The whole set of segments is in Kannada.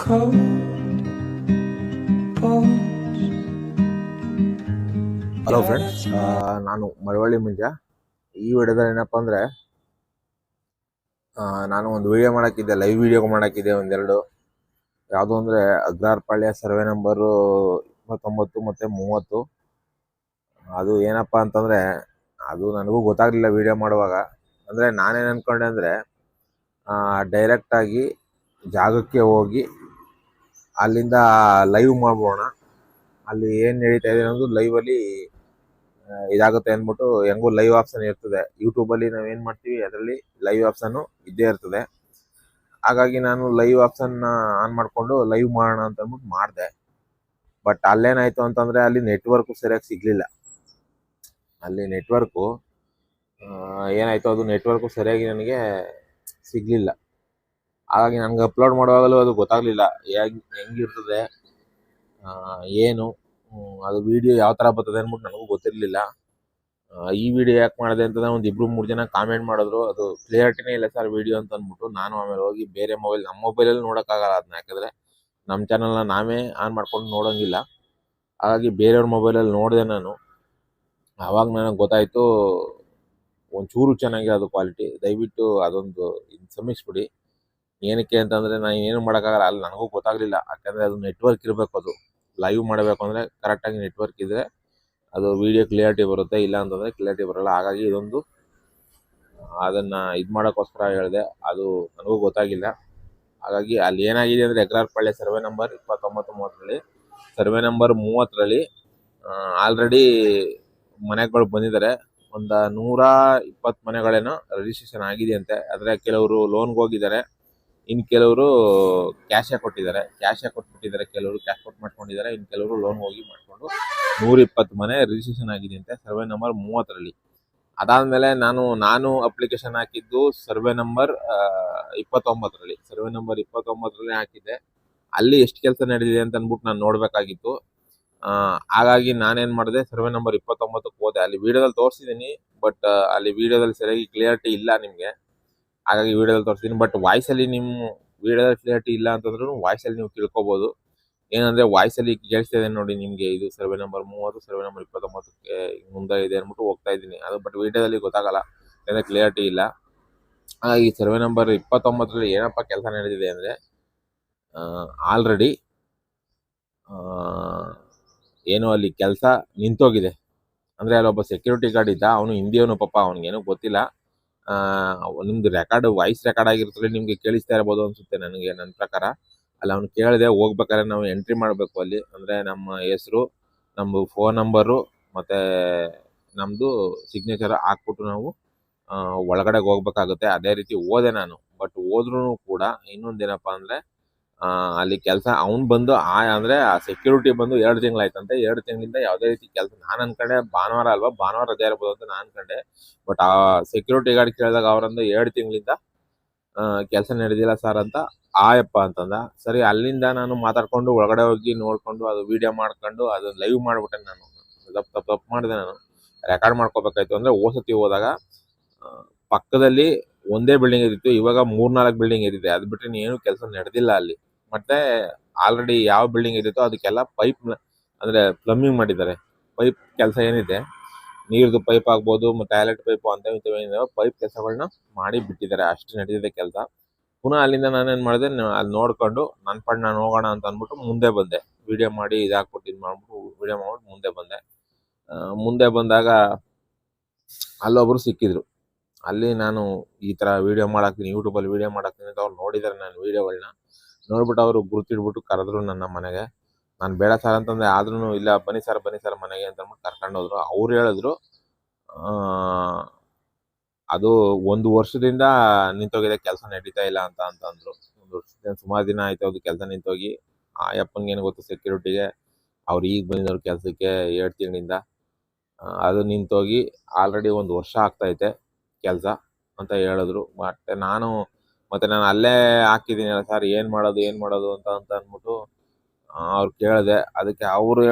cold ಹಲೋ ಫ್ರೆಂಡ್ಸ್ ನಾನು ಮಳವಳ್ಳಿ ಮುಂಜ ಈ ವಿಡಿಯೋದಲ್ಲಿ ಏನಪ್ಪ ಅಂದರೆ ನಾನು ಒಂದು ವಿಡಿಯೋ ಮಾಡೋಕ್ಕಿದ್ದೆ ಲೈವ್ ವಿಡಿಯೋ ಮಾಡೋಕ್ಕಿದ್ದೆ ಒಂದೆರಡು. ಯಾವುದು ಅಂದರೆ ಅಗ್ರಾರ್ಪಾಳ್ಯ ಸರ್ವೆ ನಂಬರು ಇಪ್ಪತ್ತೊಂಬತ್ತು ಮತ್ತು ಮೂವತ್ತು. ಅದು ಏನಪ್ಪ ಅಂತಂದರೆ ಅದು ನನಗೂ ಗೊತ್ತಾಗಲಿಲ್ಲ ವಿಡಿಯೋ ಮಾಡುವಾಗ. ಅಂದರೆ ನಾನೇನು ಅಂದ್ಕೊಂಡೆ ಅಂದರೆ ಡೈರೆಕ್ಟಾಗಿ ಜಾಗಕ್ಕೆ ಹೋಗಿ ಅಲ್ಲಿಂದ ಲೈವ್ ಮಾಡ್ಬೋಣ. ಅಲ್ಲಿ ಏನು ನಡೀತಾ ಇದೆ ಅನ್ನೋದು ಲೈವಲ್ಲಿ ಇದಾಗುತ್ತೆ ಅಂದ್ಬಿಟ್ಟು ಹೆಂಗೂ ಲೈವ್ ಆಪ್ಷನ್ ಇರ್ತದೆ. ಯೂಟ್ಯೂಬಲ್ಲಿ ನಾವು ಏನು ಮಾಡ್ತೀವಿ, ಅದರಲ್ಲಿ ಲೈವ್ ಆಪ್ಷನ್ನು ಇದ್ದೇ ಇರ್ತದೆ. ಹಾಗಾಗಿ ನಾನು ಲೈವ್ ಆಪ್ಷನ್ನ ಆನ್ ಮಾಡಿಕೊಂಡು ಲೈವ್ ಮಾಡೋಣ ಅಂತ ಅಂದ್ಬಿಟ್ಟು ಮಾಡಿದೆ. ಬಟ್ ಅಲ್ಲೇನಾಯ್ತು ಅಂತಂದರೆ ಅಲ್ಲಿ ನೆಟ್ವರ್ಕು ಸರಿಯಾಗಿ ಸಿಗಲಿಲ್ಲ. ಅಲ್ಲಿ ನೆಟ್ವರ್ಕು ಏನಾಯ್ತು, ಅದು ನೆಟ್ವರ್ಕು ಸರಿಯಾಗಿ ನನಗೆ ಸಿಗಲಿಲ್ಲ. ಹಾಗಾಗಿ ನನಗೆ ಅಪ್ಲೋಡ್ ಮಾಡುವಾಗಲೂ ಅದು ಗೊತ್ತಾಗಲಿಲ್ಲ. ಹೇಗೆ, ಹೆಂಗಿರ್ತದೆ ಏನು ಅದು ವಿಡಿಯೋ ಯಾವ ಥರ ಬರ್ತದೆ ಅಂದ್ಬಿಟ್ಟು ನನಗೂ ಗೊತ್ತಿರಲಿಲ್ಲ. ಈ ವಿಡಿಯೋ ಯಾಕೆ ಮಾಡಿದೆ ಅಂತಂದ್ರೆ ಒಂದು ಇಬ್ರು ಮೂರು ಜನ ಕಾಮೆಂಟ್ ಮಾಡಿದ್ರು. ಅದು ಕ್ಲಿಯರ್ಟಿನೇ ಇಲ್ಲ ಸರ್ ವಿಡಿಯೋ ಅಂತ ಅಂದ್ಬಿಟ್ಟು ನಾನು ಆಮೇಲೆ ಹೋಗಿ ಬೇರೆ ಮೊಬೈಲ್ ನಮ್ಮ ಮೊಬೈಲಲ್ಲಿ ನೋಡೋಕ್ಕಾಗಲ್ಲ ಅದನ್ನ ಯಾಕಂದರೆ ನಮ್ಮ ಚಾನಲ್ನ ನಾವೇ ಆನ್ ಮಾಡ್ಕೊಂಡು ನೋಡೋಂಗಿಲ್ಲ. ಹಾಗಾಗಿ ಬೇರೆಯವ್ರ ಮೊಬೈಲಲ್ಲಿ ನೋಡಿದೆ ನಾನು. ಆವಾಗ ನನಗೆ ಗೊತ್ತಾಯಿತು, ಒಂಚೂರು ಚೆನ್ನಾಗಿ ಅದು ಕ್ವಾಲಿಟಿ ದಯವಿಟ್ಟು ಅದೊಂದು ಇದ್ ಕ್ಷಮಿಸ್ಬಿಡಿ ಏನಕ್ಕೆ ಅಂತಂದರೆ ನಾನು ಏನು ಮಾಡೋಕ್ಕಾಗಲ್ಲ. ಅಲ್ಲಿ ನನಗೂ ಗೊತ್ತಾಗಲಿಲ್ಲ. ಯಾಕಂದರೆ ಅದು ನೆಟ್ವರ್ಕ್ ಇರಬೇಕು ಅದು. ಲೈವ್ ಮಾಡಬೇಕು ಅಂದರೆ ಕರೆಕ್ಟಾಗಿ ನೆಟ್ವರ್ಕ್ ಇದ್ದರೆ ಅದು ವಿಡಿಯೋ ಕ್ಲಿಯರಿಟಿ ಬರುತ್ತೆ. ಇಲ್ಲ ಅಂತಂದರೆ ಕ್ಲಿಯರಿಟಿ ಬರಲ್ಲ. ಹಾಗಾಗಿ ಇದೊಂದು, ಅದನ್ನು ಇದು ಮಾಡೋಕ್ಕೋಸ್ಕರ ಹೇಳಿದೆ. ಅದು ನನಗೂ ಗೊತ್ತಾಗಿಲ್ಲ. ಹಾಗಾಗಿ ಅಲ್ಲಿ ಏನಾಗಿದೆ ಅಂದರೆ ಎಗ್ರಾರ್ಪಾಳ್ಯ ಸರ್ವೆ ನಂಬರ್ ಇಪ್ಪತ್ತೊಂಬತ್ತು ಮೂವತ್ತರಲ್ಲಿ. ಸರ್ವೆ ನಂಬರ್ ಮೂವತ್ತರಲ್ಲಿ ಆಲ್ರೆಡಿ ಮನೆಗಳು ಬಂದಿದ್ದಾರೆ ಒಂದು ನೂರ ಇಪ್ಪತ್ತು ಮನೆಗಳೇನೋ ರಿಜಿಸ್ಟ್ರೇಷನ್ ಆಗಿದೆ ಅಂತೆ ಆದರೆ ಕೆಲವರು ಲೋನ್ಗೆ ಹೋಗಿದ್ದಾರೆ. ಇನ್ನು ಕೆಲವರು ಕ್ಯಾಶೇ ಕೊಟ್ಟಿದ್ದಾರೆ. ಕ್ಯಾಶೇ ಕೊಟ್ಬಿಟ್ಟಿದ್ದಾರೆ ಕೆಲವರು, ಕ್ಯಾಶ್ ಕೊಟ್ಟು ಮಾಡ್ಕೊಂಡಿದ್ದಾರೆ. ಇನ್ನು ಕೆಲವರು ಲೋನ್ ಹೋಗಿ ಮಾಡಿಕೊಂಡು ನೂರ ಇಪ್ಪತ್ತು ಮನೆ ರಿಜಿಸ್ಟ್ರೇಷನ್ ಆಗಿದೆ ಅಂತ ಸರ್ವೆ ನಂಬರ್ ಮೂವತ್ತರಲ್ಲಿ. ಅದಾದಮೇಲೆ ನಾನು ನಾನು ಅಪ್ಲಿಕೇಶನ್ ಹಾಕಿದ್ದು ಸರ್ವೆ ನಂಬರ್ ಇಪ್ಪತ್ತೊಂಬತ್ತರಲ್ಲಿ. ಸರ್ವೆ ನಂಬರ್ ಇಪ್ಪತ್ತೊಂಬತ್ತರಲ್ಲಿ ಹಾಕಿದ್ದೆ. ಅಲ್ಲಿ ಎಷ್ಟು ಕೆಲಸ ನಡೆದಿದೆ ಅಂತ ಅಂದ್ಬಿಟ್ಟು ನಾನು ನೋಡಬೇಕಾಗಿತ್ತು. ಹಾಗಾಗಿ ನಾನೇನು ಮಾಡಿದೆ ಸರ್ವೆ ನಂಬರ್ ಇಪ್ಪತ್ತೊಂಬತ್ತಕ್ಕೆ ಹೋದೆ. ಅಲ್ಲಿ ವಿಡಿಯೋದಲ್ಲಿ ತೋರಿಸಿದ್ದೀನಿ ಬಟ್ ಅಲ್ಲಿ ವಿಡಿಯೋದಲ್ಲಿ ಸರಿಯಾಗಿ ಕ್ಲಿಯರಿಟಿ ಇಲ್ಲ ನಿಮಗೆ. ಹಾಗಾಗಿ ವಿಡಿಯೋದಲ್ಲಿ ತೋರಿಸ್ತೀನಿ. ಬಟ್ ವಾಯ್ಸಲ್ಲಿ ನಿಮ್ಮ ವಿಡಿಯೋದಲ್ಲಿ ಕ್ಲಿಯರಿಟಿ ಇಲ್ಲ ಅಂತಂದ್ರೂ ವಾಯ್ಸಲ್ಲಿ ನೀವು ತಿಳ್ಕೊಬೋದು. ಏನಂದರೆ ವಾಯ್ಸಲ್ಲಿ ಕೇಳಿಸ್ತಾ ಇದೆ ನೋಡಿ ನಿಮಗೆ. ಇದು ಸರ್ವೆ ನಂಬರ್ ಮೂವತ್ತು ಸರ್ವೆ ನಂಬರ್ ಇಪ್ಪತ್ತೊಂಬತ್ತಕ್ಕೆ ಮುಂದೆ ಇದೆ ಅಂದ್ಬಿಟ್ಟು ಹೋಗ್ತಾ ಇದ್ದೀನಿ. ಅದು ಬಟ್ ವಿಡಿಯೋದಲ್ಲಿ ಗೊತ್ತಾಗಲ್ಲ. ಯಾಕಂದರೆ ಕ್ಲಿಯರಿಟಿ ಇಲ್ಲ. ಹಾಗಾಗಿ ಸರ್ವೆ ನಂಬರ್ ಇಪ್ಪತ್ತೊಂಬತ್ತರಲ್ಲಿ ಏನಪ್ಪ ಕೆಲಸ ನಡೆದಿದೆ ಅಂದರೆ ಆಲ್ರೆಡಿ ಏನು ಅಲ್ಲಿ ಕೆಲಸ ನಿಂತೋಗಿದೆ. ಅಂದರೆ ಅಲ್ಲೊಬ್ಬ ಸೆಕ್ಯೂರಿಟಿ ಗಾರ್ಡ್ ಇದ್ದ. ಅವನು ಹಿಂದಿಯವನು ಪಾಪ. ಅವನಿಗೇನು ಗೊತ್ತಿಲ್ಲ. ನಿಮ್ದು ರೆಕಾರ್ಡ್ ವಾಯ್ಸ್ ರೆಕಾರ್ಡ್ ಆಗಿರ್ತದೆ ನಿಮಗೆ ಕೇಳಿಸ್ತಾ ಇರ್ಬೋದು ಅನ್ಸುತ್ತೆ ನನಗೆ ನನ್ನ ಪ್ರಕಾರ. ಅಲ್ಲಿ ಅವ್ನು ಕೇಳಿದೆ ಹೋಗ್ಬೇಕಾದ್ರೆ ನಾವು ಎಂಟ್ರಿ ಮಾಡಬೇಕು ಅಲ್ಲಿ. ಅಂದರೆ ನಮ್ಮ ಹೆಸರು ನಮ್ಮದು ಫೋನ್ ನಂಬರು ಮತ್ತು ನಮ್ಮದು ಸಿಗ್ನೇಚರ್ ಹಾಕ್ಬಿಟ್ಟು ನಾವು ಆ, ಒಳಗಡೆ ಹೋಗ್ಬೇಕಾಗುತ್ತೆ. ಅದೇ ರೀತಿ ಓದೆ ನಾನು. ಬಟ್ ಹೋದ್ರೂ ಕೂಡ ಇನ್ನೊಂದೇನಪ್ಪ ಅಂದರೆ ಅಲ್ಲಿ ಕೆಲಸ ಅವ್ನು ಬಂದು ಆ, ಅಂದರೆ ಆ ಸೆಕ್ಯೂರಿಟಿ ಬಂದು ಎರಡು ತಿಂಗಳಾಯ್ತಂತೆ. ಎರಡು ತಿಂಗಳಿಂದ ಯಾವುದೇ ರೀತಿ ಕೆಲಸ ನಾನು ಅನ್ಕೊಂಡೆ ಭಾನುವಾರ ಅಲ್ವಾ? ಭಾನುವಾರ ರಜೆ ಇರ್ಬೋದು ಅಂತ ನಾನು ಅನ್ಕೊಂಡೆ. ಬಟ್ ಆ ಸೆಕ್ಯೂರಿಟಿ ಗಾರ್ಡ್ ಕೇಳಿದಾಗ ಅವರಂದು ಎರಡು ತಿಂಗಳಿಂದ ಕೆಲಸ ನಡೆದಿಲ್ಲ ಸರ್ ಅಂತ ಆಯಪ್ಪ ಅಂತಂದ. ಸರಿ, ಅಲ್ಲಿಂದ ನಾನು ಮಾತಾಡ್ಕೊಂಡು ಒಳಗಡೆ ಹೋಗಿ ನೋಡ್ಕೊಂಡು ಅದು ವಿಡಿಯೋ ಮಾಡ್ಕೊಂಡು ಅದು ಲೈವ್ ಮಾಡಿಬಿಟ್ಟೆ ನಾನು. ತಪ್ಪು ತಪ್ಪು ತಪ್ಪು ಮಾಡಿದೆ ನಾನು. ರೆಕಾರ್ಡ್ ಮಾಡ್ಕೋಬೇಕಾಯ್ತು ಅಂದರೆ ಓಸತಿ ಹೋದಾಗ ಪಕ್ಕದಲ್ಲಿ ಒಂದೇ ಬಿಲ್ಡಿಂಗ್ ಇದ್ದಿತ್ತು. ಇವಾಗ ಮೂರ್ನಾಲ್ಕು ಬಿಲ್ಡಿಂಗ್ ಇದ್ದಿದೆ. ಅದು ಬಿಟ್ಟರೆ ಏನು ಕೆಲಸ ನಡೆದಿಲ್ಲ ಅಲ್ಲಿ. ಮತ್ತೆ ಆಲ್ರೆಡಿ ಯಾವ ಬಿಲ್ಡಿಂಗ್ ಇದೆಯೋ ಅದಕ್ಕೆಲ್ಲ ಪೈಪ್ ಅಂದರೆ ಪ್ಲಮ್ಮಿಂಗ್ ಮಾಡಿದ್ದಾರೆ. ಪೈಪ್ ಕೆಲಸ ಏನಿದೆ, ನೀರ್ದು ಪೈಪ್ ಆಗ್ಬೋದು, ಮತ್ತು ಟಾಯ್ಲೆಟ್ ಪೈಪ್ ಅಂತ ಏನಿದಾವೆ ಪೈಪ್ ಕೆಲಸಗಳನ್ನ ಮಾಡಿ ಬಿಟ್ಟಿದ್ದಾರೆ. ಅಷ್ಟು ನಡೆದಿದೆ ಕೆಲಸ. ಪುನಃ ಅಲ್ಲಿಂದ ನಾನೇನು ಮಾಡಿದೆ ಅಲ್ಲಿ ನೋಡ್ಕೊಂಡು ನನ್ನ ಪಡ್ ನಾನು ಹೋಗೋಣ ಅಂತ ಅಂದ್ಬಿಟ್ಟು ಮುಂದೆ ಬಂದೆ. ವಿಡಿಯೋ ಮಾಡಿ ಇದಾಕ್ಬಿಟ್ಟು ಇದು ಮಾಡ್ಬಿಟ್ಟು ವಿಡಿಯೋ ಮಾಡ್ಬಿಟ್ಟು ಮುಂದೆ ಬಂದೆ. ಮುಂದೆ ಬಂದಾಗ ಅಲ್ಲೊಬ್ರು ಸಿಕ್ಕಿದ್ರು. ಅಲ್ಲಿ ನಾನು ಈ ಥರ ವಿಡಿಯೋ ಮಾಡಾಕ್ತೀನಿ ಯೂಟ್ಯೂಬಲ್ಲಿ ವಿಡಿಯೋ ಮಾಡಾಕ್ತೀನಿ ಅಂತ ಅವ್ರು ನೋಡಿದ್ದಾರೆ, ನಾನು ವಿಡಿಯೋಗಳನ್ನ ನೋಡ್ಬಿಟ್ಟು ಅವರು ಗುರುತಿಡ್ಬಿಟ್ಟು ಕರೆದ್ರು ನನ್ನ ಮನೆಗೆ. ನಾನು ಬೇಡ ಸರ್ ಅಂತಂದೆ ಆದ್ರೂ ಇಲ್ಲ, ಬನ್ನಿ ಸರ್ ಬನ್ನಿ ಸರ್ ಮನೆಗೆ ಅಂತ ಅಂದ್ಬಿಟ್ಟು ಕರ್ಕೊಂಡು ಹೋದ್ರು. ಅವ್ರು ಹೇಳಿದ್ರು ಅದು ಒಂದು ವರ್ಷದಿಂದ ನಿಂತೋಗಿದೆ, ಕೆಲಸ ನಡೀತಾ ಇಲ್ಲ ಅಂತ ಅಂತ ಅಂದ್ರು ಒಂದು ವರ್ಷದಿಂದ ಸುಮಾರು ದಿನ ಆಯ್ತು ಅದು ಕೆಲಸ ನಿಂತೋಗಿ. ಆ ಅಪ್ಪನಿಗೆ ಏನು ಗೊತ್ತು ಸೆಕ್ಯೂರಿಟಿಗೆ ಅವ್ರು ಈಗ ಬಂದಿದ್ರು ಕೆಲಸಕ್ಕೆ ಎರಡು ತಿಂಗಳಿಂದ. ಅದು ನಿಂತೋಗಿ ಆಲ್ರೆಡಿ ಒಂದು ವರ್ಷ ಆಗ್ತೈತೆ ಕೆಲಸ ಅಂತ ಹೇಳಿದ್ರು. ಮತ್ತೆ ನಾನು ಮತ್ತೆ ನಾನು ಅಲ್ಲೇ ಹಾಕಿದ್ದೀನಲ್ಲ ಸರ್ ಏನು ಮಾಡೋದು ಏನು ಮಾಡೋದು ಅಂತ ಅಂತ ಅಂದ್ಬಿಟ್ಟು ಅವ್ರು ಕೇಳಿದೆ. ಅದಕ್ಕೆ ಅವರು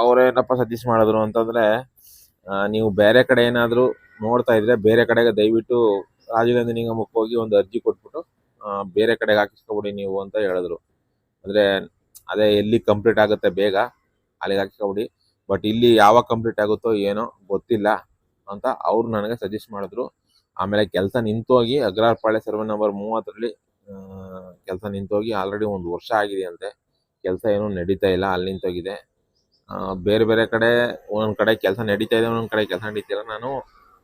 ಅವ್ರೇನಪ್ಪ ಸಜೆಸ್ಟ್ ಮಾಡಿದ್ರು ಅಂತಂದ್ರೆ ನೀವು ಬೇರೆ ಕಡೆ ಏನಾದರೂ ನೋಡ್ತಾ ಇದ್ರೆ ಬೇರೆ ಕಡೆಗೆ ದಯವಿಟ್ಟು ರಾಜೀವ್ ಗಾಂಧಿ ನಿಗಮಕ್ಕೆ ಹೋಗಿ ಒಂದು ಅರ್ಜಿ ಕೊಟ್ಬಿಟ್ಟು ಬೇರೆ ಕಡೆಗೆ ಹಾಕಿಸ್ಕೊಬಿಡಿ ನೀವು ಅಂತ ಹೇಳಿದ್ರು. ಅಂದ್ರೆ ಅದೇ ಎಲ್ಲಿ ಕಂಪ್ಲೀಟ್ ಆಗುತ್ತೆ ಬೇಗ, ಅಲ್ಲಿಗೆ ಹಾಕಿಸ್ಕೊಬಿಡಿ. ಬಟ್ ಇಲ್ಲಿ ಯಾವಾಗ ಕಂಪ್ಲೀಟ್ ಆಗುತ್ತೋ ಏನೋ ಗೊತ್ತಿಲ್ಲ ಅಂತ ಅವ್ರು ನನಗೆ ಸಜೆಸ್ಟ್ ಮಾಡಿದ್ರು. ಆಮೇಲೆ ಕೆಲಸ ನಿಂತೋಗಿ ಅಗ್ರಾರ್ಪಾಳೆ ಸರ್ವೆ ನಂಬರ್ ಮೂವತ್ತರಲ್ಲಿ ಕೆಲಸ ನಿಂತೋಗಿ ಆಲ್ರೆಡಿ ಒಂದು ವರ್ಷ ಆಗಿದೆ ಅಂತೆ ಕೆಲಸ ಏನು ನಡೀತಾ ಇಲ್ಲ, ಅಲ್ಲಿ ನಿಂತೋಗಿದೆ. ಬೇರೆ ಬೇರೆ ಕಡೆ ಒಂದೊಂದು ಕಡೆ ಕೆಲಸ ನಡೀತಾ ಇದೆ, ಒಂದೊಂದು ಕಡೆ ಕೆಲಸ ನಡೀತಿಲ್ಲ ನಾನು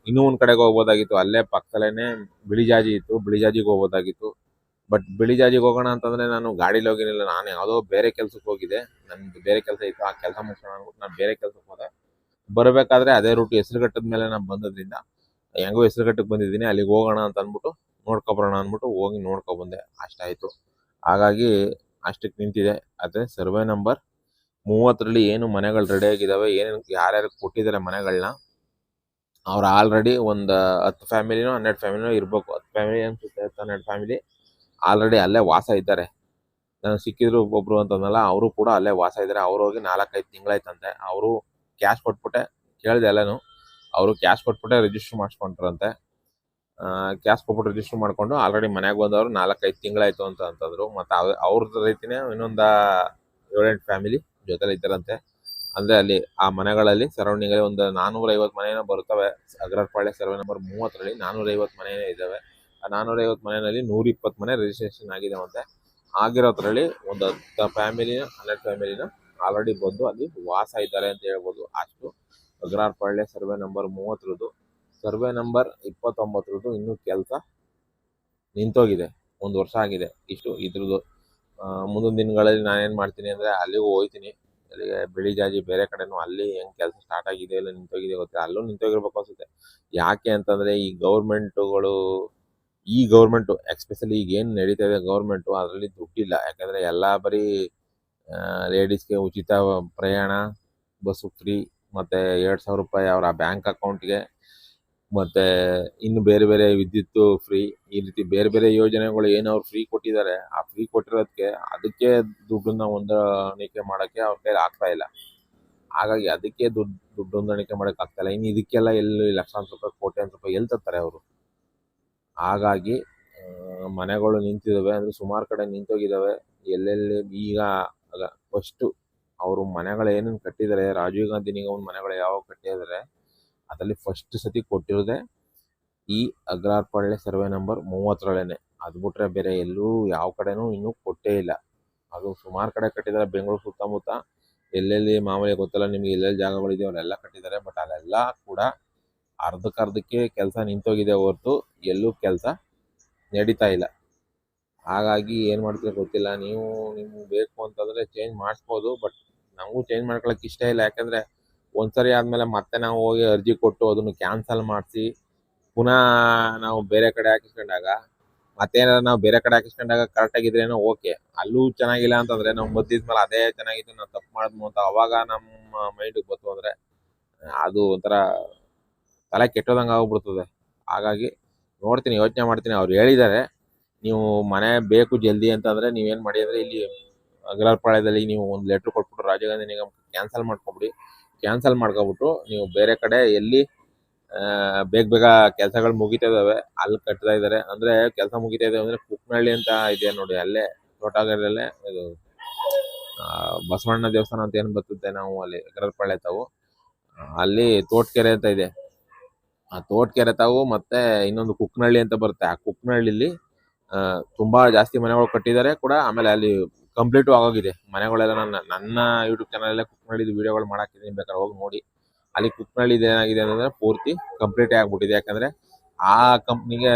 ಇನ್ನೂ ಒಂದು ಕಡೆಗೆ ಹೋಗ್ಬೋದಾಗಿತ್ತು. ಅಲ್ಲೇ ಪಕ್ಕದಲ್ಲೇ ಬಿಳಿಜಾಜಿ ಇತ್ತು ಬಿಳಿಜಾಜಿಗೆ ಹೋಗ್ಬೋದಾಗಿತ್ತು. ಬಟ್ ಬಿಳಿಜಾಜಿಗೆ ಹೋಗೋಣ ಅಂತಂದರೆ ನಾನು ಗಾಡೀಲಿ ಹೋಗಿರಲಿಲ್ಲ. ನಾನು ಯಾವುದೋ ಬೇರೆ ಕೆಲಸಕ್ಕೆ ಹೋಗಿದ್ದೆ ನಂದು ಬೇರೆ ಕೆಲಸ ಇತ್ತು. ಆ ಕೆಲಸ ಮುಗಿಸೋಣ ಅಂದ್ಬಿಟ್ಟು ನಾನು ಬೇರೆ ಕೆಲಸಕ್ಕೆ ಹೋದೆ. ಬರಬೇಕಾದ್ರೆ ಅದೇ ರೂಟ್ ಹೆಸರುಘಟ್ಟದ ಮೇಲೆ ನಾನು ಬಂದದ್ರಿಂದ ಹೆಂಗೋ ಹೆಸರುಘಟ್ಟಕ್ಕೆ ಬಂದಿದ್ದೀನಿ, ಅಲ್ಲಿಗೆ ಹೋಗೋಣ ಅಂತ ಅಂದ್ಬಿಟ್ಟು ನೋಡ್ಕೊಬರೋಣ ಅಂದ್ಬಿಟ್ಟು ಹೋಗಿ ನೋಡ್ಕೊಬಂದೆ. ಅಷ್ಟಾಯಿತು ಹಾಗಾಗಿ ಅಷ್ಟಕ್ಕೆ ನಿಂತಿದೆ. ಅದೇ ಸರ್ವೆ ನಂಬರ್ ಮೂವತ್ತರಲ್ಲಿ ಏನು ಮನೆಗಳು ರೆಡಿ ಆಗಿದಾವೆ, ಏನೇನು ಯಾರ್ಯಾರು ಕೊಟ್ಟಿದ್ದಾರೆ ಮನೆಗಳನ್ನ ಅವ್ರು ಆಲ್ರೆಡಿ ಒಂದು ಹತ್ತು ಫ್ಯಾಮಿಲಿನೋ ಹನ್ನೆರಡು ಫ್ಯಾಮಿಲಿನೋ ಇರಬೇಕು. ಹತ್ತು ಫ್ಯಾಮಿಲಿ ಅನ್ಸುತ್ತೆ ಹತ್ತು ಹನ್ನೆರಡು ಫ್ಯಾಮಿಲಿ ಆಲ್ರೆಡಿ ಅಲ್ಲೇ ವಾಸ ಇದ್ದಾರೆ. ನಾನು ಸಿಕ್ಕಿದ್ರು ಒಬ್ಬೊಬ್ರು ಅಂತಂದಲ್ಲ, ಅವರು ಕೂಡ ಅಲ್ಲೇ ವಾಸ ಇದ್ದಾರೆ. ಅವ್ರು ಹೋಗಿ ನಾಲ್ಕೈದು ತಿಂಗಳಾಯ್ತಂತೆ. ಅವರು ಕ್ಯಾಶ್ ಕೊಟ್ಬಿಟ್ಟೆ. ಕೇಳಿದೆ ಎಲ್ಲನೂ. ಅವರು ಕ್ಯಾಶ್ ಕೊಟ್ಬಿಟ್ಟೆ ರಿಜಿಸ್ಟರ್ ಮಾಡಿಸ್ಕೊಂಡ್ರಂತೆ. ಕ್ಯಾಶ್ ಕೊಟ್ಬಿಟ್ಟು ರಿಜಿಸ್ಟರ್ ಮಾಡ್ಕೊಂಡು ಆಲ್ರೆಡಿ ಮನೆಗೆ ಬಂದವರು ನಾಲ್ಕೈದು ತಿಂಗಳಾಯ್ತು ಅಂತ ಅಂತಂದ್ರು. ಮತ್ತು ಅವ್ರದ್ದು ರೀತಿನೇ ಇನ್ನೊಂದು ಏಳೆಂಟು ಫ್ಯಾಮಿಲಿ ಜೊತೆಲಿ ಇದ್ದಾರಂತೆ. ಅಂದ್ರೆ ಅಲ್ಲಿ ಆ ಮನೆಗಳಲ್ಲಿ ಸರೌಂಡಿಂಗ್ ಅಲ್ಲಿ ಒಂದು ನಾನೂರ ಐವತ್ತು ಬರುತ್ತವೆ. ಬರ್ತವೆ ಅಗ್ರಪಾಳ್ಯ ಸರ್ವೆ ನಂಬರ್ ಮೂವತ್ತರಲ್ಲಿ ನಾನೂರ ಐವತ್ತು ಮನೆನೇ ಇದ್ದಾವೆ. ಆ ನಾನೂರ ಐವತ್ತು ಮನೆಯಲ್ಲಿ ನೂರ ಇಪ್ಪತ್ತು ಮನೆ ರಿಜಿಸ್ಟ್ರೇಷನ್ ಆಗಿದಾವಂತೆ. ಆಗಿರೋದ್ರಲ್ಲಿ ಒಂದು ಹತ್ತು ಫ್ಯಾಮಿಲಿನ ಹನ್ನೆರಡು ಫ್ಯಾಮಿಲಿನ ಆಲ್ರೆಡಿ ಬಂದು ಅಲ್ಲಿ ವಾಸ ಇದ್ದಾರೆ ಅಂತ ಹೇಳ್ಬೋದು. ಅಷ್ಟು ಅಗ್ರಾರ್ಪಾಳ್ಯ ಸರ್ವೆ ನಂಬರ್ ಮೂವತ್ತರದ್ದು. ಸರ್ವೆ ನಂಬರ್ ಇಪ್ಪತ್ತೊಂಬತ್ತರದ್ದು ಇನ್ನೂ ಕೆಲಸ ನಿಂತೋಗಿದೆ. ಒಂದು ವರ್ಷ ಆಗಿದೆ ಇಷ್ಟು ಇದ್ರದ್ದು. ಮುಂದಿನ ದಿನಗಳಲ್ಲಿ ನಾನೇನು ಮಾಡ್ತೀನಿ ಅಂದರೆ ಅಲ್ಲಿಗೂ ಹೋಗ್ತೀನಿ ಅಲ್ಲಿಗೆ ಬಿಳಿ ಜಾಜಿ ಬೇರೆ ಕಡೆನೂ ಅಲ್ಲಿ ಹೆಂಗೆ ಕೆಲಸ ಸ್ಟಾರ್ಟ್ ಆಗಿದೆ ಇಲ್ಲ ನಿಂತೋಗಿದೆ ಗೊತ್ತಿಲ್ಲ. ಅಲ್ಲೂ ನಿಂತೋಗಿರ್ಬೇಕು ಅನ್ಸುತ್ತೆ. ಯಾಕೆ ಅಂತಂದ್ರೆ ಈ ಗೌರ್ಮೆಂಟುಗಳು, ಈ ಗೌರ್ಮೆಂಟು ಎಕ್ಸ್ಪೆಷಲಿ ಈಗ ಏನು ನಡೀತಾ ಇದೆ ಗೌರ್ಮೆಂಟು, ಅದರಲ್ಲಿ ದುಡ್ಡಿಲ್ಲ. ಯಾಕಂದ್ರೆ ಎಲ್ಲ ಬರೀ ಲೇಡೀಸ್ಗೆ ಉಚಿತ ಪ್ರಯಾಣ, ಬಸ್ಸು ಫ್ರೀ ಮತ್ತೆ ಎರಡು ಸಾವಿರ ರೂಪಾಯಿ ಅವರ ಬ್ಯಾಂಕ್ ಅಕೌಂಟ್ಗೆ ಮತ್ತೆ ಇನ್ನು ಬೇರೆ ಬೇರೆ ವಿದ್ಯುತ್ ಫ್ರೀ ಈ ರೀತಿ ಬೇರೆ ಬೇರೆ ಯೋಜನೆಗಳು ಏನು ಅವ್ರು ಫ್ರೀ ಕೊಟ್ಟಿದ್ದಾರೆ, ಆ ಫ್ರೀ ಕೊಟ್ಟಿರೋದಕ್ಕೆ ಅದಕ್ಕೆ ದುಡ್ಡನ್ನ ಹೊಂದಾಣಿಕೆ ಮಾಡೋಕ್ಕೆ ಅವ್ರ ಕೈಲಿ ಆಗ್ತಾ ಇಲ್ಲ. ಹಾಗಾಗಿ ಅದಕ್ಕೆ ದುಡ್ಡು ದುಡ್ಡು ಹೊಂದಾಣಿಕೆ ಮಾಡೋಕೆ ಆಗ್ತಾ ಇಲ್ಲ. ಇನ್ನು ಇದಕ್ಕೆಲ್ಲ ಎಲ್ಲಿ ಲಕ್ಷಾಂತರ ರೂಪಾಯಿ, ಕೋಟ್ಯಾಂತರ ರೂಪಾಯಿ ಎಲ್ಲಿ ತರ್ತಾರೆ ಅವರು? ಹಾಗಾಗಿ ಮನೆಗಳು ನಿಂತಿದ್ದಾವೆ ಅಂದರೆ ಸುಮಾರು ಕಡೆ ನಿಂತೋಗಿದ್ದಾವೆ ಎಲ್ಲೆಲ್ಲಿ ಈಗ ಫಸ್ಟು ಅವರು ಮನೆಗಳು ಏನೇನು ಕಟ್ಟಿದ್ದಾರೆ ರಾಜೀವ್ ಗಾಂಧಿ ನಿಗಮ ಮನೆಗಳು ಯಾವಾಗ ಕಟ್ಟಿದ್ದಾರೆ ಅದರಲ್ಲಿ ಫಸ್ಟ್ ಸತಿ ಕೊಟ್ಟಿರೋದೆ ಈ ಅಗ್ರಾರ್ಪಾಳ್ಯ ಸರ್ವೆ ನಂಬರ್ ಮೂವತ್ತರೊಳನೆ ಅದು ಬಿಟ್ರೆ ಬೇರೆ ಎಲ್ಲೂ ಯಾವ ಕಡೆನೂ ಇನ್ನೂ ಕೊಟ್ಟೇ ಇಲ್ಲ. ಅದು ಸುಮಾರು ಕಡೆ ಕಟ್ಟಿದ್ದಾರೆ ಬೆಂಗಳೂರು ಸುತ್ತಮುತ್ತ. ಎಲ್ಲೆಲ್ಲಿ ಮಾಮೂಲಿ ಗೊತ್ತಲ್ಲ ನಿಮ್ಗೆ ಎಲ್ಲೆಲ್ಲಿ ಜಾಗಗಳಿದೆಯೋ ಅವರೆಲ್ಲ ಕಟ್ಟಿದ್ದಾರೆ ಬಟ್ ಅಲ್ಲೆಲ್ಲ ಕೂಡ ಅರ್ಧಕ್ಕರ್ಧಕ್ಕೆ ಕೆಲಸ ನಿಂತೋಗಿದೆ ಹೊರತು ಎಲ್ಲೂ ಕೆಲಸ ನಡೀತಾ ಇಲ್ಲ. ಹಾಗಾಗಿ ಏನು ಮಾಡ್ತೀರ ಗೊತ್ತಿಲ್ಲ. ನೀವು ನಿಮ್ಗೆ ಬೇಕು ಅಂತಂದರೆ ಚೇಂಜ್ ಮಾಡಿಸ್ಬೋದು ಬಟ್ ನಮಗೂ ಚೇಂಜ್ ಮಾಡ್ಕೊಳಕ್ಕೆ ಇಷ್ಟ ಇಲ್ಲ. ಯಾಕಂದರೆ ಒಂದ್ಸರಿ ಆದಮೇಲೆ ಮತ್ತೆ ನಾವು ಹೋಗಿ ಅರ್ಜಿ ಕೊಟ್ಟು ಅದನ್ನು ಕ್ಯಾನ್ಸಲ್ ಮಾಡಿಸಿ, ಪುನಃ ನಾವು ಬೇರೆ ಕಡೆ ಹಾಕಿಸ್ಕೊಂಡಾಗ, ಮತ್ತೇನಾದ್ರು ನಾವು ಬೇರೆ ಕಡೆ ಹಾಕಿಸ್ಕೊಂಡಾಗ ಕರೆಕ್ಟ್ ಆಗಿದ್ರೇನೋ ಓಕೆ ಅಲ್ಲೂ ಚೆನ್ನಾಗಿಲ್ಲ ಅಂತಂದ್ರೆ ನಾವು ಮದ್ದಿದ್ಮೇಲೆ ಅದೇ ಚೆನ್ನಾಗಿತ್ತು, ನಾವು ತಪ್ಪು ಮಾಡಿದ್ವಿ ಅಂತ ಅವಾಗ ನಮ್ಮ ಮೈಂಡಿಗೆ ಬಂತು ಅಂದ್ರೆ ಅದು ಒಂಥರ ತಲೆ ಕೆಟ್ಟೋದಂಗೆ ಆಗ್ಬಿಡ್ತದೆ. ಹಾಗಾಗಿ ನೋಡ್ತೀನಿ, ಯೋಚನೆ ಮಾಡ್ತೀನಿ. ಅವ್ರು ಹೇಳಿದ್ದಾರೆ. ನೀವು ಮನೆ ಬೇಕು ಜಲ್ದಿ ಅಂತಂದ್ರೆ ನೀವೇನು ಮಾಡಿ ಅಂದ್ರೆ ಇಲ್ಲಿ ಅಗ್ರಪಾಳ್ಯದಲ್ಲಿ ನೀವು ಒಂದು ಲೆಟ್ರ್ ಕೊಟ್ಬಿಟ್ಟು ರಾಜೀವ್ ಗಾಂಧಿ ನಿಗಮ ಕ್ಯಾನ್ಸಲ್ ಮಾಡ್ಕೊಬಿಡಿ. ಕ್ಯಾನ್ಸಲ್ ಮಾಡ್ಕೊಬಿಟ್ಟು ನೀವು ಬೇರೆ ಕಡೆ ಎಲ್ಲಿ ಬೇಗ ಬೇಗ ಕೆಲಸಗಳು ಮುಗಿತಾ ಇದಾವೆ ಅಲ್ಲಿ ಕಟ್ತಾ ಇದ್ದಾರೆ ಅಂದ್ರೆ ಕೆಲಸ ಮುಗಿತಾ ಇದ್ದಾವೆ ಅಂದ್ರೆ ಕುಕ್ನಹಳ್ಳಿ ಅಂತ ಇದೆ ನೋಡಿ, ಅಲ್ಲೇ ತೋಟಗಾರಲ್ಲೇ ಇದು ಬಸವಣ್ಣ ದೇವಸ್ಥಾನ ಅಂತ ಏನು ಬರ್ತದೆ ನಾವು ಅಲ್ಲಿ ಅಗ್ರಪಾಳ್ಯ ತಾವು. ಅಲ್ಲಿ ತೋಟಕೆರೆ ಅಂತ ಇದೆ. ಆ ತೋಟಕೆರೆ ತಾವು ಮತ್ತೆ ಇನ್ನೊಂದು ಕುಕ್ನಹಳ್ಳಿ ಅಂತ ಬರುತ್ತೆ. ಆ ಕುಕ್ನಹಳ್ಳಿಲಿ ತುಂಬಾ ಜಾಸ್ತಿ ಮನೆಗಳು ಕಟ್ಟಿದ್ದಾರೆ ಕೂಡ. ಆಮೇಲೆ ಅಲ್ಲಿ ಕಂಪ್ಲೀಟು ಆಗೋಗಿದೆ ಮನೆಗಳೆಲ್ಲ ನನ್ನ ನನ್ನ ಯೂಟ್ಯೂಬ್ ಚಾನಲಲ್ಲೇ ಕುಕ್ನಳ್ಳಿದು ವಿಡಿಯೋಗಳು ಮಾಡಾಕಿದ್ದೀನಿ ಬೇಕಾದ್ರೆ ಹೋಗಿ ನೋಡಿ. ಅಲ್ಲಿ ಕುಕ್ನಳ್ಳಿದು ಏನಾಗಿದೆ ಅಂದರೆ ಪೂರ್ತಿ ಕಂಪ್ಲೀಟ್ ಆಗಿಬಿಟ್ಟಿದೆ ಯಾಕಂದ್ರೆ ಆ ಕಂಪ್ನಿಗೆ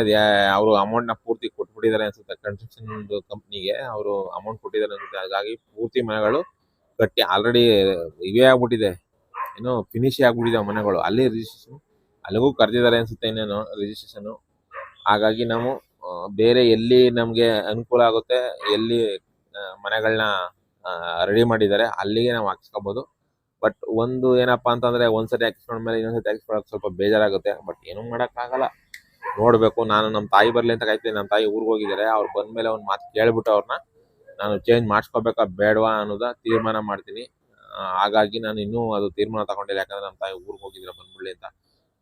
ಅವರು ಅಮೌಂಟ್ನ ಪೂರ್ತಿ ಕೊಟ್ಬಿಟ್ಟಿದ್ದಾರೆ ಅನ್ಸುತ್ತೆ. ಕನ್ಸ್ಟ್ರಕ್ಷನ್ ಕಂಪ್ನಿಗೆ ಅವರು ಅಮೌಂಟ್ ಕೊಟ್ಟಿದ್ದಾರೆ ಅನ್ಸುತ್ತೆ. ಹಾಗಾಗಿ ಪೂರ್ತಿ ಮನೆಗಳು ಕಟ್ಟಿ ಆಲ್ರೆಡಿ ಇವೇ ಆಗ್ಬಿಟ್ಟಿದೆ. ಏನು ಫಿನಿಶ್ ಆಗಿಬಿಟ್ಟಿದೆ ಮನೆಗಳು. ಅಲ್ಲಿ ರಿಜಿಸ್ಟ್ರೇಷನ್ ಅಲ್ಲಿಗೂ ಕರೆದಿದ್ದಾರೆ ಅನ್ಸುತ್ತೆ ಇನ್ನೇನು ರಿಜಿಸ್ಟ್ರೇಷನ್ ಹಾಗಾಗಿ ನಾವು ಬೇರೆ ಎಲ್ಲಿ ನಮಗೆ ಅನುಕೂಲ ಆಗುತ್ತೆ, ಎಲ್ಲಿ ಮನೆಗಳನ್ನ ರೆಡಿ ಮಾಡಿದ್ದಾರೆ, ಅಲ್ಲಿಗೆ ನಾವು ಹಾಕ್ಸ್ಕೊಬೋದು. ಬಟ್ ಒಂದು ಏನಪ್ಪ ಅಂತಂದ್ರೆ, ಒಂದ್ಸತಿ ಹಾಕಿಸ್ಕೊಂಡ್ಮೇಲೆ ಇನ್ನೊಂದ್ಸತಿ ಹಾಕಿಸ್ಕೊಳಕ್ ಸ್ವಲ್ಪ ಬೇಜಾರಾಗುತ್ತೆ. ಬಟ್ ಏನೂ ಮಾಡೋಕ್ಕಾಗಲ್ಲ. ನೋಡಬೇಕು, ನಾನು ನಮ್ಮ ತಾಯಿ ಬರ್ಲಿ ಅಂತ ಕಾಯ್ತೀನಿ ನಮ್ಮ ತಾಯಿ ಊರಿಗೆ ಹೋಗಿದ್ದಾರೆ. ಅವ್ರು ಬಂದ್ಮೇಲೆ ಒಂದು ಮಾತು ಕೇಳ್ಬಿಟ್ಟು ಅವ್ರನ್ನ ನಾನು ಚೇಂಜ್ ಮಾಡಿಸ್ಕೋಬೇಕಾ, ಬೇಡವಾ ಅನ್ನೋದ ತೀರ್ಮಾನ ಮಾಡ್ತೀನಿ. ಹಾಗಾಗಿ ನಾನು ಇನ್ನೂ ಅದು ತೀರ್ಮಾನ ತಗೊಂಡಿಲ್ಲ. ಯಾಕಂದ್ರೆ ನಮ್ಮ ತಾಯಿ ಊರಿಗೆ ಹೋಗಿದ್ರೆ ಬಂದ್ಬಿಡ್ಲಿ ಅಂತ.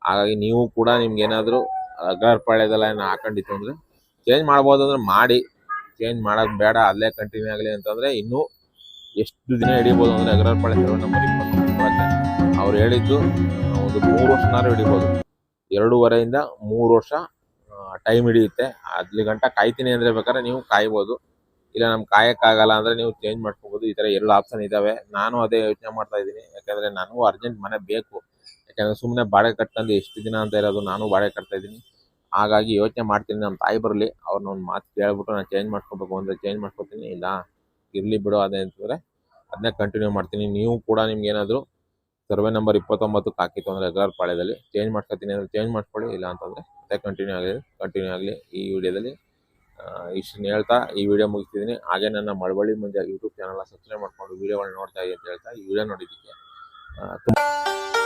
ಹಾಗಾಗಿ ನೀವು ಕೂಡ ನಿಮ್ಗೆ ಏನಾದರೂ ಅಗಾರ್ಪಾಳ್ಯದೆಲ್ಲ ಏನೋ ಹಾಕೊಂಡಿತ್ತು ಅಂದ್ರೆ ಚೇಂಜ್ ಮಾಡ್ಬೋದು ಅಂದ್ರೆ ಮಾಡಿ. ಚೇಂಜ್ ಮಾಡೋದು ಬೇಡ, ಅಲ್ಲೇ ಕಂಟಿನ್ಯೂ ಆಗಲಿ ಅಂತಂದ್ರೆ ಇನ್ನೂ ಎಷ್ಟು ದಿನ ಹಿಡಿಬೋದು ಅಂದ್ರೆ ಅಗ್ರಪಾಳೆ ನಂಬರ್ ಇಪ್ಪತ್ತೊಂದು ಕೊಡಕ್ಕೆ ಅವ್ರು ಹೇಳಿದ್ದು ಒಂದು ಮೂರು ವರ್ಷನಾರು ಹಿಡಿಬೋದು. ಎರಡೂವರೆಯಿಂದ ಮೂರು ವರ್ಷ ಟೈಮ್ ಹಿಡಿಯುತ್ತೆ. ಅಲ್ಲಿ ಗಂಟ ಕಾಯ್ತೀನಿ ಅಂದ್ರೆ ಬೇಕಾದ್ರೆ ನೀವು ಕಾಯ್ಬೋದು. ಇಲ್ಲ ನಮ್ಗೆ ಕಾಯೋಕ್ಕಾಗಲ್ಲ ಅಂದ್ರೆ ನೀವು ಚೇಂಜ್ ಮಾಡ್ಕೋಬೋದು. ಈ ತರ ಎರಡು ಆಪ್ಷನ್ ಇದಾವೆ. ನಾನು ಅದೇ ಯೋಚನೆ ಮಾಡ್ತಾ ಇದ್ದೀನಿ. ಯಾಕಂದ್ರೆ ನನಗೂ ಅರ್ಜೆಂಟ್ ಮನೆ ಬೇಕು. ಯಾಕಂದ್ರೆ ಸುಮ್ಮನೆ ಬಾಡಿಗೆ ಕಟ್ಕೊಂಡು ಎಷ್ಟು ದಿನ ಅಂತ ಇರೋದು ನಾನು ಬಾಡಿಗೆ ಕಟ್ತಾ ಇದ್ದೀನಿ. ಹಾಗಾಗಿ ಯೋಚನೆ ಮಾಡ್ತೀನಿ ನಮ್ಮ ತಾಯಿ ಬರಲಿ ಅವ್ರನ್ನ ಒಂದು ಮಾತು ಕೇಳ್ಬಿಟ್ಟು ನಾನು ಚೇಂಜ್ ಮಾಡ್ಕೋಬೇಕು ಅಂದರೆ ಚೇಂಜ್ ಮಾಡ್ಕೋತೀನಿ, ಇಲ್ಲ ಇರ್ಲಿ ಬಿಡು ಅದೇ ಅಂತಂದರೆ ಅದನ್ನೇ ಕಂಟಿನ್ಯೂ ಮಾಡ್ತೀನಿ. ನೀವು ಕೂಡ ನಿಮ್ಗೆ ಏನಾದರೂ ಸರ್ವೆ ನಂಬರ್ ಇಪ್ಪತ್ತೊಂಬತ್ತಕ್ಕೆ ಹಾಕಿತ್ತು ಅಂದರೆ ಎಲ್ಲರ ಪಾಳ್ಯದಲ್ಲಿ. ಚೇಂಜ್ ಮಾಡ್ಕೊತೀನಿ ಅಂದರೆ ಚೇಂಜ್ ಮಾಡ್ಕೊಳ್ಳಿ, ಇಲ್ಲ ಅಂತಂದರೆ ಅದೇ ಕಂಟಿನ್ಯೂ ಆಗಲಿ ಕಂಟಿನ್ಯೂ ಆಗಲಿ ಈ ವಿಡಿಯೋದಲ್ಲಿ. ಇಷ್ಟನ್ನು ಹೇಳ್ತಾ ಈ ವಿಡಿಯೋ ಮುಗಿಸ್ತಿದ್ದೀನಿ. ಹಾಗೆ ನನ್ನ ಮಳವಳ್ಳಿ ಮುಂದೆ ಯೂಟ್ಯೂಬ್ ಚಾನಲ್ನ ಸಬ್ಸ್ಕ್ರೈಬ್ ಮಾಡ್ಕೊಂಡು ವೀಡಿಯೋಗಳನ್ನ ನೋಡ್ತಾ ಇದೆ ಅಂತ ಹೇಳ್ತಾ ಈ ವಿಡಿಯೋ ನೋಡಿದ್ದಕ್ಕೆ. ತುಂಬ